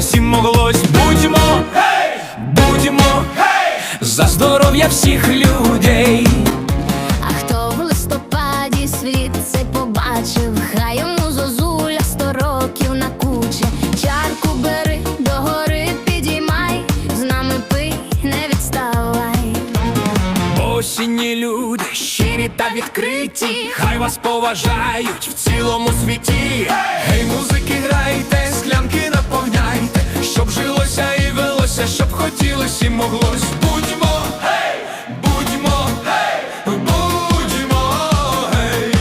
і моглось. Будьмо, будьмо за здоров'я всіх людей. А хто в листопаді світ цей побачив, хай йому зозуля сто років накуче. Чарку бери догори підіймай, з нами пий, не відставай. Осінні люди, щирі та відкриті, хай вас поважають в цілому світі. Гей, музики, хотілось моглось. Будьмо, гей, будьмо, гей, будьмо, гей.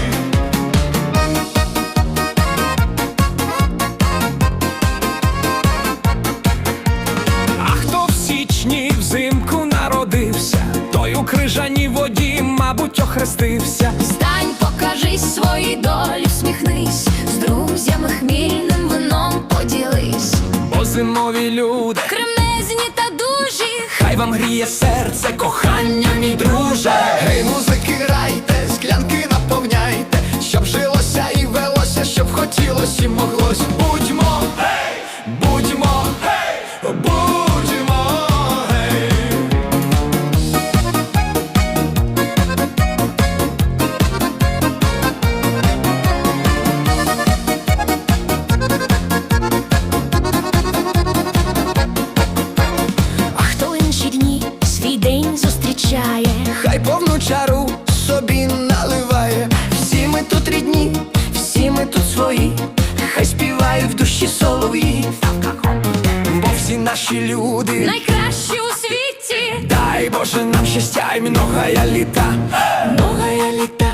А хто в січні взимку народився, той у крижаній воді, мабуть, охрестився. Стань, покажись свої долі, всміхнись, з друзями хмільним вином поділись. Бо зимові люди, Кремезні та хай вам гріє серце, кохання, мій друже. Гей, музики, чару собі наливає. Всі ми тут рідні, всі ми тут свої, хай співають в душі солов'ї. Бо всі наші люди, Найкращі у світі, дай Боже нам щастя й многая літа. многая літа.